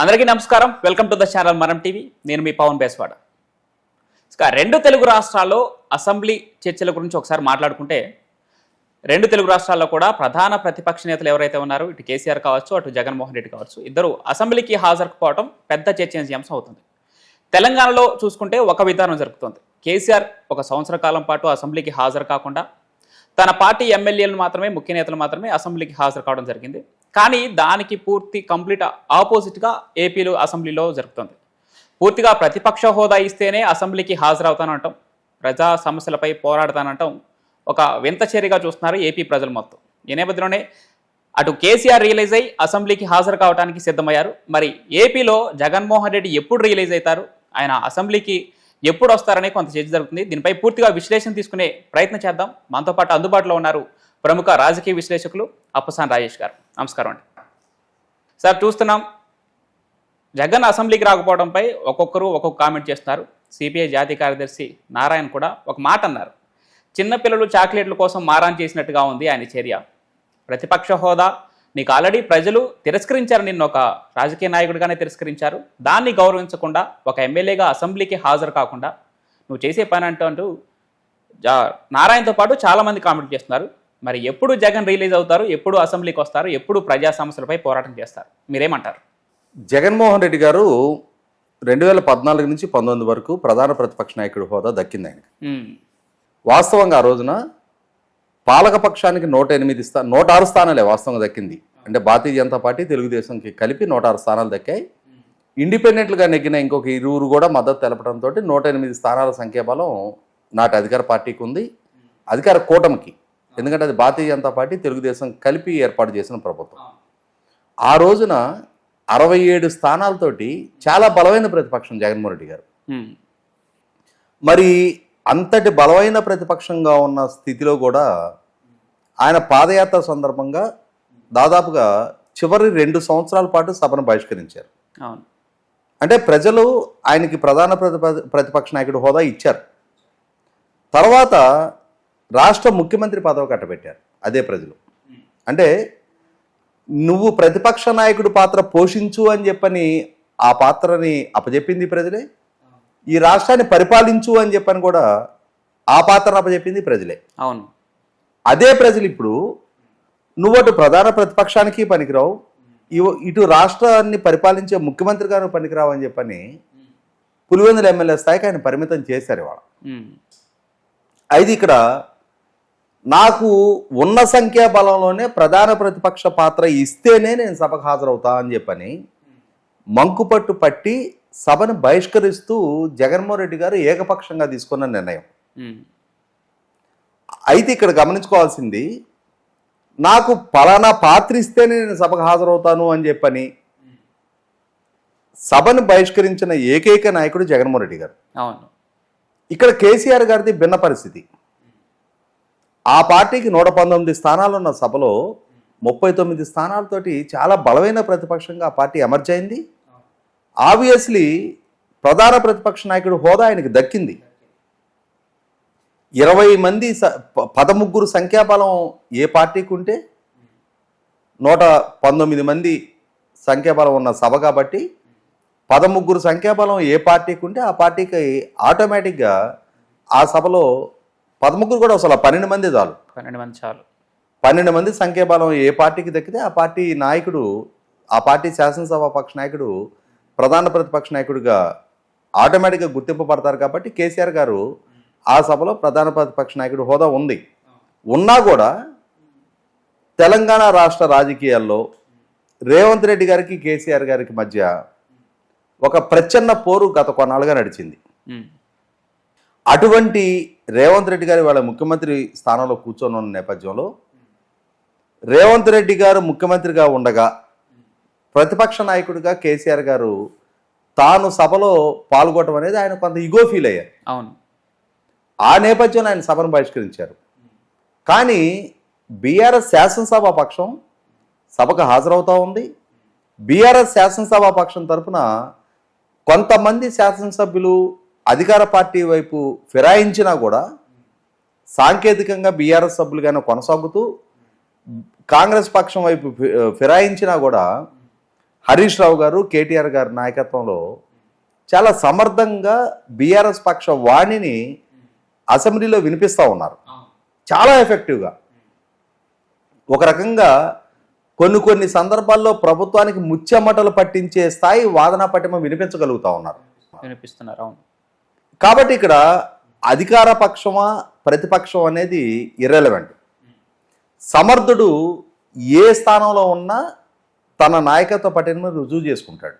అందరికీ నమస్కారం. Welcome to the channel Manam TV నేను మీ పవన్ బేస్వాడ. ఇక రెండు తెలుగు రాష్ట్రాల్లో అసెంబ్లీ చర్చల గురించి ఒకసారి మాట్లాడుకుంటే రెండు తెలుగు రాష్ట్రాల్లో కూడా ప్రధాన ప్రతిపక్ష నేతలు ఎవరైతే ఉన్నారో ఇటు కేసీఆర్ కావచ్చు అటు జగన్మోహన్ రెడ్డి కావచ్చు ఇద్దరు అసెంబ్లీకి హాజరుకపోవడం పెద్ద చర్చనీయాంశం అవుతుంది. తెలంగాణలో చూసుకుంటే ఒక విధానం జరుగుతుంది కేసీఆర్ ఒక సంవత్సర కాలం పాటు అసెంబ్లీకి హాజరు కాకుండా తన పార్టీ ఎమ్మెల్యేలు మాత్రమే ముఖ్య నేతలు మాత్రమే అసెంబ్లీకి హాజరు కావడం జరిగింది. కానీ దానికి పూర్తి కంప్లీట్ ఆపోజిట్గా ఏపీలో అసెంబ్లీలో జరుగుతుంది పూర్తిగా ప్రతిపక్ష హోదా ఇస్తేనే అసెంబ్లీకి హాజరవుతానంటాం. ప్రజా సమస్యలపై పోరాడతానంటాం. ఒక వింత చర్యగా చూస్తున్నారు ఏపీ ప్రజలు మొత్తం. ఈ నేపథ్యంలోనే అటు కేసీఆర్ రియలైజ్ అయ్యి అసెంబ్లీకి హాజరు కావడానికి సిద్ధమయ్యారు. మరి ఏపీలో జగన్మోహన్ రెడ్డి ఎప్పుడు రియలైజ్ అవుతారు? ఆయన అసెంబ్లీకి ఎప్పుడు వస్తారనే కొంత చర్చ జరుగుతుంది. దీనిపై పూర్తిగా విశ్లేషణ తీసుకునే ప్రయత్నం చేద్దాం. మనతో పాటు అందుబాటులో ఉన్నారు ప్రముఖ రాజకీయ విశ్లేషకులు అప్పసాన్ రాజేష్ గారు. నమస్కారం అండి. సార్ చూస్తున్నాం జగన్ అసెంబ్లీకి రాకపోవడంపై ఒక్కొక్కరు ఒక్కొక్క కామెంట్ చేస్తున్నారు. సిపిఐ జాతీయ కార్యదర్శి నారాయణ కూడా ఒక మాట అన్నారు. చిన్నపిల్లలు చాక్లెట్ల కోసం మారాన్ చేసినట్టుగా ఉంది ఆయన చర్య. ప్రతిపక్ష హోదా నీకు ఆల్రెడీ ప్రజలు తిరస్కరించారు నిన్ను ఒక రాజకీయ నాయకుడిగానే తిరస్కరించారు. దాన్ని గౌరవించకుండా ఒక ఎమ్మెల్యేగా అసెంబ్లీకి హాజరు కాకుండా నువ్వు చేసే పని అంటూ అంటూ జా- నారాయణతో పాటు చాలామంది కామెంట్ చేస్తున్నారు. మరి ఎప్పుడు జగన్ రిలీజ్ అవుతారు ఎప్పుడు అసెంబ్లీకి వస్తారు ఎప్పుడు ప్రజా సమస్యలపై పోరాటం చేస్తారు? మీరేమంటారు? జగన్మోహన్ రెడ్డి గారు రెండు వేల పద్నాలుగు నుంచి పంతొమ్మిది వరకు ప్రధాన ప్రతిపక్ష నాయకుడి హోదా దక్కింది ఆయనకి. ఉమ్, వాస్తవంగా ఆ రోజున పాలకపక్షానికి నూట ఎనిమిది స్థా నూట ఆరు స్థానాలే వాస్తవంగా దక్కింది. అంటే భారతీయ జనతా పార్టీ తెలుగుదేశంకి కలిపి నూట ఆరు స్థానాలు దక్కాయి. ఇండిపెండెంట్గా నెగ్గిన ఇంకొక ఇరువురు కూడా మద్దతు తెలపడంతో నూట ఎనిమిది స్థానాల సంఖ్యాబలం నాటి అధికార పార్టీకి ఉంది. అధికార కూటమికి. ఎందుకంటే అది భారతీయ జనతా పార్టీ తెలుగుదేశం కలిపి ఏర్పాటు చేసిన ప్రభుత్వం. ఆ. రోజున అరవై ఏడు స్థానాలతోటి చాలా బలమైన ప్రతిపక్షం జగన్మోహన్ రెడ్డి గారు. మరి అంతటి బలమైన ప్రతిపక్షంగా ఉన్న స్థితిలో కూడా ఆయన పాదయాత్ర సందర్భంగా దాదాపుగా చివరి రెండు సంవత్సరాల పాటు సభను బహిష్కరించారు. అంటే ప్రజలు ఆయనకి ప్రధాన ప్రతిప ప్రతిపక్ష నాయకుడు హోదా ఇచ్చారు. తర్వాత రాష్ట్ర ముఖ్యమంత్రి పదవి కట్టబెట్టారు. అదే ప్రజలు. అంటే నువ్వు ప్రతిపక్ష నాయకుడు పాత్ర పోషించు అని చెప్పని ఆ పాత్రని అప్పచెప్పింది ప్రజలే? ఈ రాష్ట్రాన్ని పరిపాలించు అని చెప్పని కూడా ఆ పాత్రను అప్పచెప్పింది ప్రజలే. అవును. అదే ప్రజలు ఇప్పుడు నువ్వు అటు ప్రధాన ప్రతిపక్షానికి పనికిరావు ఇవ- ఇటు రాష్ట్రాన్ని పరిపాలించే ముఖ్యమంత్రి గారు పనికిరావు అని చెప్పని పులివెందుల ఎమ్మెల్యే స్థాయికి ఆయన పరిమితం చేశారు ఇవాళ. అయితే ఇక్కడ నాకు ఉన్న సంఖ్యా బలంలోనే ప్రధాన ప్రతిపక్ష పాత్ర ఇస్తేనే నేను సభకు హాజరవుతా అని చెప్పని మంకుపట్టు పట్టి సభను బహిష్కరిస్తూ జగన్మోహన్ రెడ్డి గారు ఏకపక్షంగా తీసుకున్న నిర్ణయం. అయితే ఇక్కడ గమనించుకోవాల్సింది నాకు పలానా పాత్ర ఇస్తేనే నేను సభకు హాజరవుతాను అని చెప్పని సభను బహిష్కరించిన ఏకైక నాయకుడు జగన్మోహన్ రెడ్డి గారు. అవును. ఇక్కడ కేసీఆర్ గారిది భిన్న పరిస్థితి. ఆ పార్టీకి నూట పంతొమ్మిది స్థానాలు ఉన్న సభలో ముప్పై తొమ్మిది స్థానాలతోటి చాలా బలమైన ప్రతిపక్షంగా ఆ పార్టీ ఎమర్జ్ అయింది. ఆబ్వియస్లీ ప్రధాన ప్రతిపక్ష నాయకుడు హోదా ఆయనకి దక్కింది. ఇరవై మంది స- పదముగ్గురు సంఖ్యాబలం ఏ పార్టీకి ఉంటే నూట పంతొమ్మిది మంది సంఖ్యాబలం ఉన్న సభ కాబట్టి పదముగ్గురు సంఖ్యాబలం ఏ పార్టీకి ఉంటే ఆ పార్టీకి ఆటోమేటిక్గా ఆ సభలో పదముగ్గురు కూడా అసలు పన్నెండు మంది చాలు. పన్నెండు మంది చాలు. పన్నెండు మంది సంఖ్యాబలం ఏ పార్టీకి దక్కితే ఆ పార్టీ నాయకుడు ఆ పార్టీ శాసనసభ పక్ష నాయకుడు ప్రధాన ప్రతిపక్ష నాయకుడిగా ఆటోమేటిక్గా గుర్తింపబడతారు కాబట్టి కేసీఆర్ గారు ఆ సభలో ప్రధాన ప్రతిపక్ష నాయకుడు హోదా ఉంది. ఉన్నా కూడా తెలంగాణ రాష్ట్ర రాజకీయాల్లో రేవంత్ రెడ్డి గారికి కేసీఆర్ గారికి మధ్య ఒక ప్రచ్ఛన్న పోరు గత కొన్నాళ్ళుగా నడిచింది. అటువంటి రేవంత్ రెడ్డి గారు వాళ్ళ ముఖ్యమంత్రి స్థానంలో కూర్చొని ఉన్న నేపథ్యంలో రేవంత్ రెడ్డి గారు ముఖ్యమంత్రిగా ఉండగా ప్రతిపక్ష నాయకుడిగా కేసీఆర్ గారు తాను సభలో పాల్గొనడం అనేది ఆయన కొంత ఇగో ఫీల్ అయ్యారు. అవును. ఆ నేపథ్యంలో ఆయన సభను బహిష్కరించారు. కానీ బీఆర్ఎస్ శాసనసభ పక్షం సభకు హాజరవుతా ఉంది. బీఆర్ఎస్ శాసనసభ పక్షం తరపున కొంతమంది శాసనసభ్యులు అధికార పార్టీ వైపు ఫిరాయించినా కూడా సాంకేతికంగా బీఆర్ఎస్ సభ్యులుగానే కొనసాగుతూ కాంగ్రెస్ పక్షం వైపు ఫి- ఫిరాయించినా కూడా హరీష్ రావు గారు కేటీఆర్ గారి నాయకత్వంలో చాలా సమర్థంగా బీఆర్ఎస్ పక్ష వాణిని అసెంబ్లీలో వినిపిస్తూ ఉన్నారు. చాలా ఎఫెక్టివ్గా. ఒక రకంగా కొన్ని కొన్ని సందర్భాల్లో ప్రభుత్వానికి ముచ్చెమటలు పట్టించే స్థాయి వాదన పటిమ వినిపించగలుగుతా ఉన్నారు. వినిపిస్తున్నారు అవును. కాబట్టి ఇక్కడ అధికార పక్షమా ప్రతిపక్షం అనేది ఇర్రెలవెంట్ సమర్థుడు ఏ స్థానంలో ఉన్నా తన నాయకత్వ పటిమను రుజువు చేసుకుంటాడు.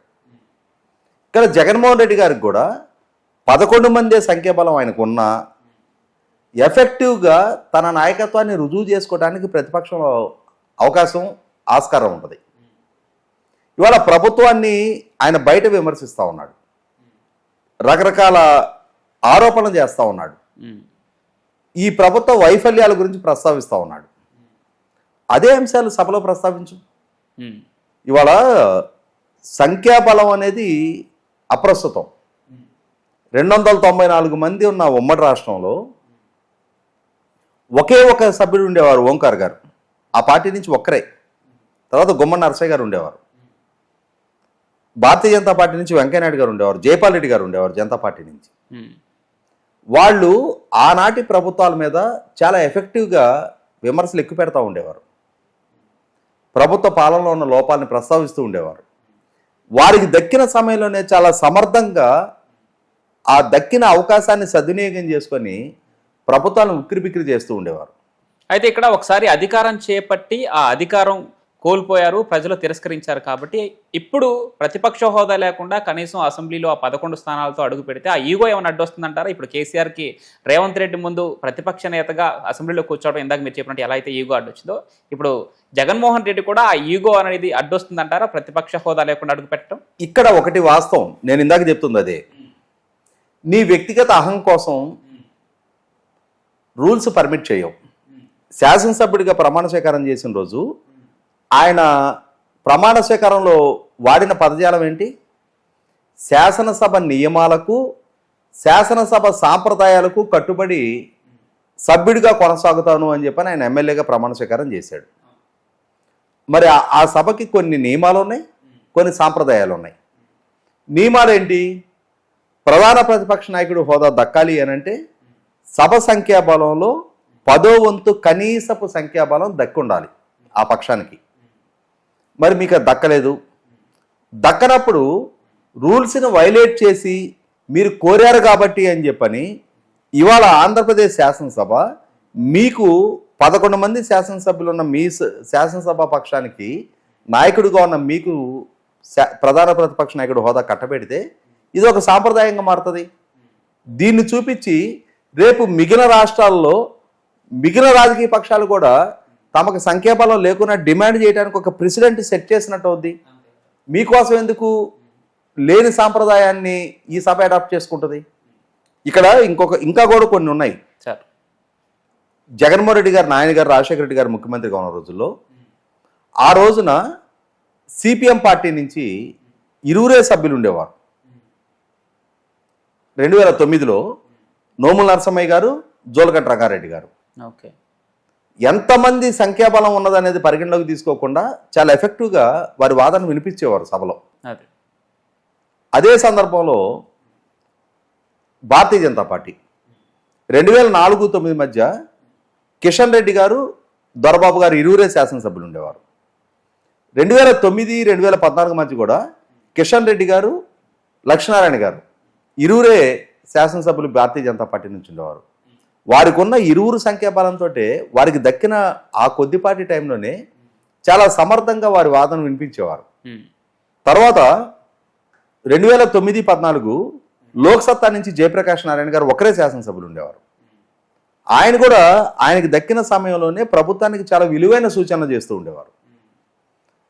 ఇక్కడ జగన్మోహన్ రెడ్డి గారికి కూడా పదకొండు మందే సంఖ్యాబలం ఆయనకు ఉన్నా ఎఫెక్టివ్గా తన నాయకత్వాన్ని రుజువు చేసుకోవడానికి ప్రతిపక్షంలో అవకాశం ఆస్కారం ఉంటుంది. ఇవాళ ప్రభుత్వాన్ని ఆయన బయట విమర్శిస్తూ ఉన్నాడు. రకరకాల ఆరోపణలు చేస్తూ ఉన్నాడు. ఈ ప్రభుత్వ వైఫల్యాల గురించి ప్రస్తావిస్తూ ఉన్నాడు. అదే అంశాలు సభలో ప్రస్తావించు. ఇవాళ సంఖ్యాబలం అనేది అప్రస్తుతం. రెండు వందల తొంభై నాలుగు మంది ఉన్న ఉమ్మడి రాష్ట్రంలో ఒకే ఒక సభ్యుడు ఉండేవారు ఓంకార్ గారు. ఆ పార్టీ నుంచి ఒక్కరే. తర్వాత గుమ్మడి నరసయ్య గారు ఉండేవారు. భారతీయ జనతా పార్టీ నుంచి వెంకయ్యనాయుడు గారు ఉండేవారు. జైపాల్ రెడ్డి గారు ఉండేవారు జనతా పార్టీ నుంచి. వాళ్ళు ఆనాటి ప్రభుత్వాల మీద చాలా ఎఫెక్టివ్గా విమర్శలు ఎక్కువ పెడతా ఉండేవారు. ప్రభుత్వ పాలనలో ఉన్న లోపాలని ప్రస్తావిస్తూ ఉండేవారు. వారికి దక్కిన సమయంలోనే చాలా సమర్థంగా ఆ దక్కిన అవకాశాన్ని సద్వినియోగం చేసుకొని ప్రభుత్వాలను ఉక్కిరిబిక్కిరి చేస్తూ ఉండేవారు. అయితే ఇక్కడ ఒకసారి అధికారం చేపట్టి ఆ అధికారం కోల్పోయారు ప్రజలు తిరస్కరించారు కాబట్టి ఇప్పుడు ప్రతిపక్ష హోదా లేకుండా కనీసం అసెంబ్లీలో ఆ పదకొండు స్థానాలతో అడుగు పెడితే ఆ ఈగో ఏమైనా అడ్డొస్తుందంటారా? ఇప్పుడు కేసీఆర్కి రేవంత్ రెడ్డి ముందు ప్రతిపక్ష నేతగా అసెంబ్లీలో కూర్చోవడం ఇందాక మీరు చెప్పినట్టు ఎలా అయితే ఈగో అడ్డొచ్చిందో ఇప్పుడు జగన్మోహన్ రెడ్డి కూడా ఆ ఈగో అనేది అడ్డొస్తుందంటారా? ప్రతిపక్ష హోదా లేకుండా అడుగు పెట్టడం? ఇక్కడ ఒకటి వాస్తవం. నేను ఇందాక చెప్తుంది అదే. నీ వ్యక్తిగత అహం కోసం రూల్స్ పర్మిట్ చేయవు శాసనసభ్యుడిగా ప్రమాణ స్వీకారం చేసిన రోజు ఆయన ప్రమాణ స్వీకారంలో వాడిన పదజాలం ఏంటి? శాసనసభ నియమాలకు శాసనసభ సాంప్రదాయాలకు కట్టుబడి సభ్యుడిగా కొనసాగుతాను అని చెప్పని ఆయన ఎమ్మెల్యేగా ప్రమాణ స్వీకారం చేశాడు. మరి ఆ- సభకి కొన్ని నియమాలు ఉన్నాయి కొన్ని సాంప్రదాయాలు ఉన్నాయి నియమాలు ఏంటి ప్రధాన ప్రతిపక్ష నాయకుడు హోదా దక్కాలి అనంటే సభ సంఖ్యాబలంలో పదో వంతు కనీసపు సంఖ్యాబలం దక్కుండాలి ఆ పక్షానికి. మరి మీకు అది దక్కలేదు. దక్కనప్పుడు రూల్స్ని వైలేట్ చేసి మీరు కోరారు కాబట్టి అని చెప్పని ఇవాళ ఆంధ్రప్రదేశ్ శాసనసభ మీకు పదకొండు మంది శాసనసభ్యులు ఉన్న మీ శాసనసభ పక్షానికి నాయకుడిగా ఉన్న మీకు శా- ప్రధాన ప్రతిపక్ష నాయకుడు హోదా కట్టబెడితే ఇది ఒక సాంప్రదాయంగా మారుతుంది. దీన్ని చూపించి రేపు మిగిలిన రాష్ట్రాల్లో మిగిలిన రాజకీయ పక్షాలు కూడా తమకు సంఖ్యాబలం లేకుండా డిమాండ్ చేయడానికి ఒక ప్రెసిడెంట్ సెట్ చేసినట్టు అవుద్ది. మీకోసం ఎందుకు లేని సాంప్రదాయాన్ని ఈ సభ అడాప్ట్ చేసుకుంటుంది? ఇక్కడ ఇంకొక ఇంకా కూడా కొన్ని ఉన్నాయి. సార్. జగన్మోహన్ రెడ్డి గారు నాయన గారు రాజశేఖర రెడ్డి గారు ముఖ్యమంత్రిగా ఉన్న రోజుల్లో ఆ రోజున సిపిఎం పార్టీ నుంచి ఇరువురే సభ్యులు ఉండేవారు. రెండు వేల తొమ్మిదిలో నోముల నరసమ్మయ్య గారు జోలకంట రంగారెడ్డి గారు. ఓకే. ఎంతమంది సంఖ్యాబలం ఉన్నదనేది పరిగణలోకి తీసుకోకుండా చాలా ఎఫెక్టివ్గా వారి వాదన వినిపించేవారు సభలో. అదే. అదే సందర్భంలో భారతీయ జనతా పార్టీ రెండు వేల నాలుగు తొమ్మిది మధ్య కిషన్ రెడ్డి గారు దొరబాబు గారు ఇరువురే శాసనసభ్యులు ఉండేవారు. రెండు వేల తొమ్మిది రెండు వేల పద్నాలుగు మధ్య కూడా కిషన్ రెడ్డి గారు లక్ష్మీనారాయణ గారు ఇరువురే శాసనసభ్యులు భారతీయ జనతా పార్టీ నుంచి ఉండేవారు. వారికి ఉన్న ఇరువురు సంఖ్యాబలంతో వారికి దక్కిన ఆ కొద్దిపాటి టైంలోనే చాలా సమర్థంగా వారి వాదన వినిపించేవారు. తర్వాత రెండు వేల తొమ్మిది పద్నాలుగు లోక్సత్తా నుంచి జయప్రకాష్ నారాయణ గారు ఒకరే శాసనసభ్యులు ఉండేవారు. ఆయన కూడా ఆయనకి దక్కిన సమయంలోనే ప్రభుత్వానికి చాలా విలువైన సూచనలు చేస్తూ ఉండేవారు.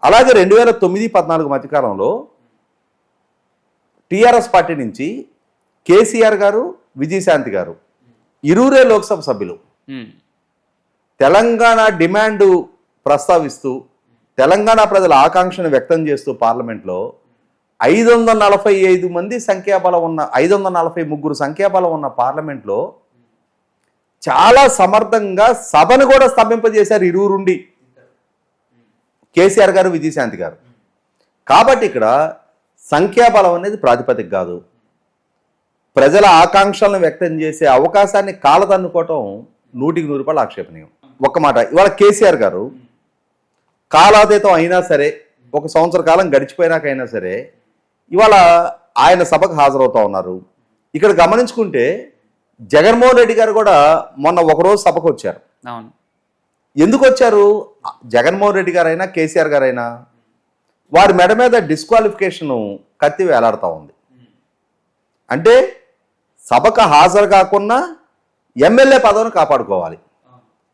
అలాగే రెండు వేల తొమ్మిది పద్నాలుగు మధ్యకాలంలో టీఆర్ఎస్ పార్టీ నుంచి కేసీఆర్ గారు విజయశాంతి గారు ఇరువురే లోక్సభ సభ్యులు. తెలంగాణ డిమాండ్ ప్రస్తావిస్తూ తెలంగాణ ప్రజల ఆకాంక్షను వ్యక్తం చేస్తూ పార్లమెంట్లో ఐదు వందల నలభై ఐదు మంది సంఖ్యాబలం ఉన్న ఐదు వందల నలభై ముగ్గురు సంఖ్యాబలం ఉన్న పార్లమెంట్లో చాలా సమర్థంగా సభను కూడా స్తంభింపజేశారు ఇరువురుండి. కేసీఆర్ గారు విజయశాంతి గారు. కాబట్టి ఇక్కడ సంఖ్యాబలం అనేది ప్రాతిపదిక కాదు. ప్రజల ఆకాంక్షలను వ్యక్తం చేసే అవకాశాన్ని కాలదన్నుకోవటం నూటికి నూరు రూపాయలు ఆక్షేపణీయం. ఒక్క మాట ఇవాళ కేసీఆర్ గారు కాలాతీతం అయినా సరే ఒక సంవత్సర కాలం గడిచిపోయినాకైనా సరే ఇవాళ ఆయన సభకు హాజరవుతా ఉన్నారు. ఇక్కడ గమనించుకుంటే జగన్మోహన్ రెడ్డి గారు కూడా మొన్న ఒకరోజు సభకు వచ్చారు. అవును. ఎందుకు వచ్చారు? జగన్మోహన్ రెడ్డి గారైనా కేసీఆర్ గారైనా వారి మెడ మీద డిస్క్వాలిఫికేషన్ కత్తి వేలాడుతూ ఉంది. అంటే సభకు హాజరు కాకుండా ఎమ్మెల్యే పదవిని కాపాడుకోవాలి.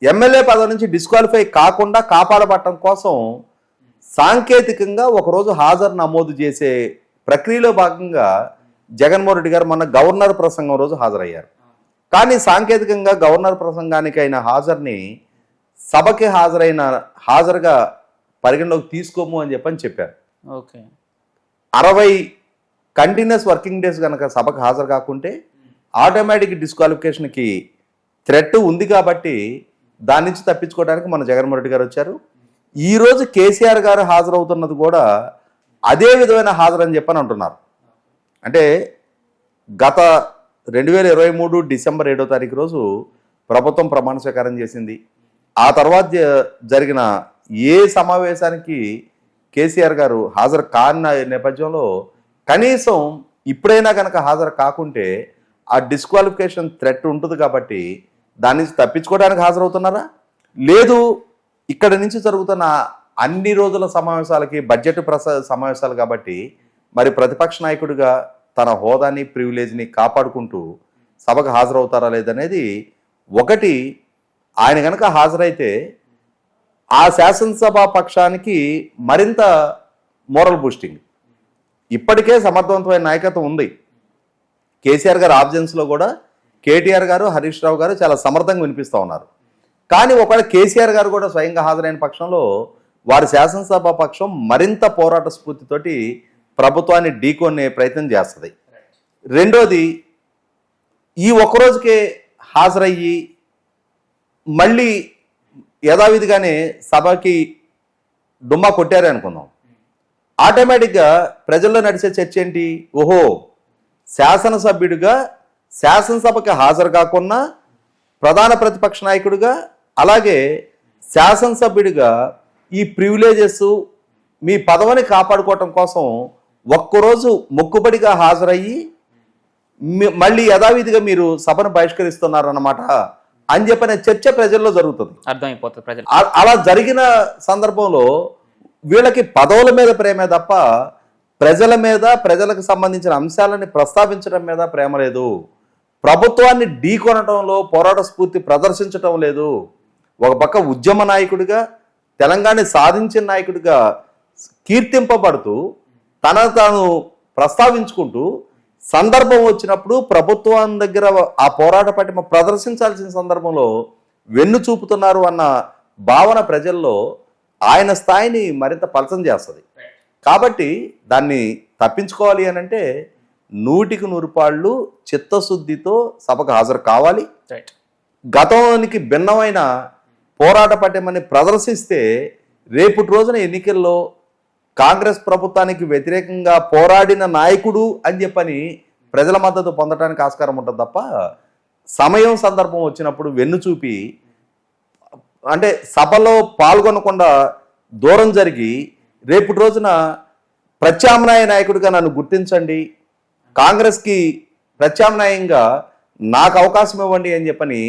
ఎమ్మెల్యే పదవి నుంచి డిస్క్వాలిఫై కాకుండా కాపాడబట్టడం కోసం సాంకేతికంగా ఒకరోజు హాజరు నమోదు చేసే ప్రక్రియలో భాగంగా జగన్మోహన్ రెడ్డి గారు మొన్న గవర్నర్ ప్రసంగం రోజు హాజరయ్యారు. కానీ సాంకేతికంగా గవర్నర్ ప్రసంగానికి అయిన హాజరుని సభకి హాజరైన హాజరుగా పరిగణలోకి తీసుకోము అని చెప్పని చెప్పారు. ఓకే. అరవై కంటిన్యూస్ వర్కింగ్ డేస్ కనుక సభకు హాజరు కాకుంటే ఆటోమేటిక్ డిస్క్వాలిఫికేషన్కి థ్రెట్ ఉంది కాబట్టి దాని నుంచి తప్పించుకోవడానికి మన జగన్మోహన్ రెడ్డి గారు వచ్చారు. ఈరోజు కేసీఆర్ గారు హాజరవుతున్నది కూడా అదే విధమైన హాజరు అని చెప్పని అంటున్నారు. అంటే గత రెండు వేల ఇరవై మూడు డిసెంబర్ ఏడో తారీఖు రోజు ప్రభుత్వం ప్రమాణ స్వీకారం చేసింది. ఆ తర్వాత జరిగిన ఏ సమావేశానికి కేసీఆర్ గారు హాజరు కాని నేపథ్యంలో కనీసం ఇప్పుడైనా కనుక హాజరు కాకుంటే ఆ డిస్క్వాలిఫికేషన్ థ్రెట్ ఉంటుంది కాబట్టి దాని నుంచి తప్పించుకోవడానికి హాజరవుతున్నారా? లేదు ఇక్కడ నుంచి జరుగుతున్న అన్ని రోజుల సమావేశాలకి బడ్జెట్ ప్రస సమావేశాలు కాబట్టి మరి ప్రతిపక్ష నాయకుడిగా తన హోదాని ప్రివిలేజ్ని కాపాడుకుంటూ సభకు హాజరవుతారా లేదనేది ఒకటి. ఆయన కనుక హాజరైతే ఆ శాసనసభ పక్షానికి మరింత మోరల్ బూస్టింగ్ ఇప్పటికే సమర్థవంతమైన నాయకత్వం ఉంది. కేసీఆర్ గారు ఆబ్జెన్స్లో కూడా కేటీఆర్ గారు హరీష్ రావు గారు చాలా సమర్థంగా వినిపిస్తూ ఉన్నారు. కానీ ఒకవేళ కేసీఆర్ గారు కూడా స్వయంగా హాజరైన పక్షంలో వారి శాసనసభ పక్షం మరింత పోరాట స్ఫూర్తితోటి ప్రభుత్వాన్ని ఢీకొనే ప్రయత్నం చేస్తుంది. రెండోది ఈ ఒక్కరోజుకే హాజరయ్యి మళ్ళీ యథావిధిగానే సభకి డుమ్మా కొట్టారే అనుకుందాం. ఆటోమేటిక్గా ప్రజల్లో నడిచే చర్చ ఏంటి? ఓహో శాసనసభ్యుడిగా శాసనసభకి హాజరు కాకుండా ప్రధాన ప్రతిపక్ష నాయకుడిగా అలాగే శాసనసభ్యుడిగా ఈ ప్రివిలేజెస్ మీ పదవిని కాపాడుకోవటం కోసం ఒక్కరోజు మొక్కుబడిగా హాజరయ్యి మళ్ళీ యథావిధిగా మీరు సభను బహిష్కరిస్తున్నారన్నమాట అని చెప్పిన చర్చ ప్రజల్లో జరుగుతుంది. అర్థమైపోతుంది ప్రజలు. అలా జరిగిన సందర్భంలో వీళ్ళకి పదవుల మీద ప్రేమే తప్ప ప్రజల మీద ప్రజలకు సంబంధించిన అంశాలని ప్రస్తావించడం మీద ప్రేమ లేదు. ప్రభుత్వాన్ని ఢీకొనటంలో పోరాట స్ఫూర్తి ప్రదర్శించటం లేదు. ఒక పక్క ఉద్యమ నాయకుడిగా తెలంగాణ సాధించిన నాయకుడిగా కీర్తింపబడుతూ తన తాను ప్రస్తావించుకుంటూ సందర్భం వచ్చినప్పుడు ప్రభుత్వం దగ్గర ఆ పోరాట పటిమ ప్రదర్శించాల్సిన సందర్భంలో వెన్ను చూపుతున్నారు అన్న భావన ప్రజల్లో ఆయన స్థాయిని మరింత పలసం చేస్తుంది. కాబట్టి దాన్ని తప్పించుకోవాలి అని అంటే నూటికి నూరు పాళ్ళు చిత్తశుద్ధితో సభకు హాజరు కావాలి. గతానికి భిన్నమైన పోరాట పట్యమని ప్రదర్శిస్తే రేపటి రోజున ఎన్నికల్లో కాంగ్రెస్ ప్రభుత్వానికి వ్యతిరేకంగా పోరాడిన నాయకుడు అని చెప్పని ప్రజల మద్దతు పొందడానికి ఆస్కారం ఉంటుంది తప్ప సమయం సందర్భం వచ్చినప్పుడు వెన్ను చూపి అంటే సభలో పాల్గొనకుండా దూరం జరిగి రేపటి రోజున ప్రత్యామ్నాయ నాయకుడిగా నన్ను గుర్తించండి. కాంగ్రెస్కి ప్రత్యామ్నాయంగా నాకు అవకాశం ఇవ్వండి అని చెప్పని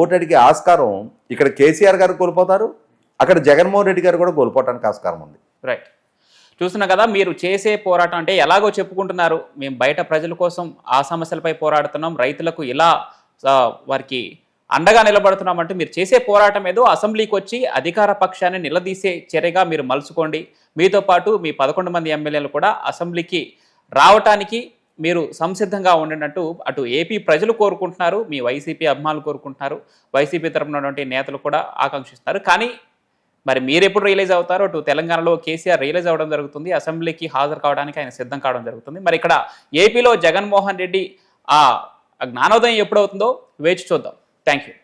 ఓటడిగే ఆస్కారం ఇక్కడ కేసీఆర్ గారు కోల్పోతారు. అక్కడ జగన్మోహన్ రెడ్డి గారు కూడా కోల్పోవడానికి ఆస్కారం ఉంది. రైట్. చూస్తున్నా కదా మీరు చేసే పోరాటం అంటే ఎలాగో చెప్పుకుంటున్నారు. మేము బయట ప్రజల కోసం ఆ సమస్యలపై పోరాడుతున్నాం. రైతులకు ఇలా వారికి అండగా నిలబడుతున్నాం అంటే మీరు చేసే పోరాటం ఏదో అసెంబ్లీకి వచ్చి అధికార పక్షాన్ని నిలదీసే చర్యగా మీరు మలుచుకోండి. మీతో పాటు మీ పదకొండు మంది ఎమ్మెల్యేలు కూడా అసెంబ్లీకి రావటానికి మీరు సంసిద్ధంగా ఉండినట్టు అటు ఏపీ ప్రజలు కోరుకుంటున్నారు మీ వైసీపీ అభిమానులు కోరుకుంటున్నారు వైసీపీ తరపునటువంటి ఉన్నటువంటి నేతలు కూడా ఆకాంక్షిస్తున్నారు. కానీ మరి మీరు ఎప్పుడు రియలైజ్ అవుతారో అటు తెలంగాణలో కేసీఆర్ రియలైజ్ అవ్వడం జరుగుతుంది అసెంబ్లీకి హాజరు కావడానికి ఆయన సిద్ధం కావడం జరుగుతుంది. మరి ఇక్కడ ఏపీలో జగన్మోహన్ రెడ్డి ఆ జ్ఞానోదయం ఎప్పుడవుతుందో వేచి చూద్దాం. Thank you.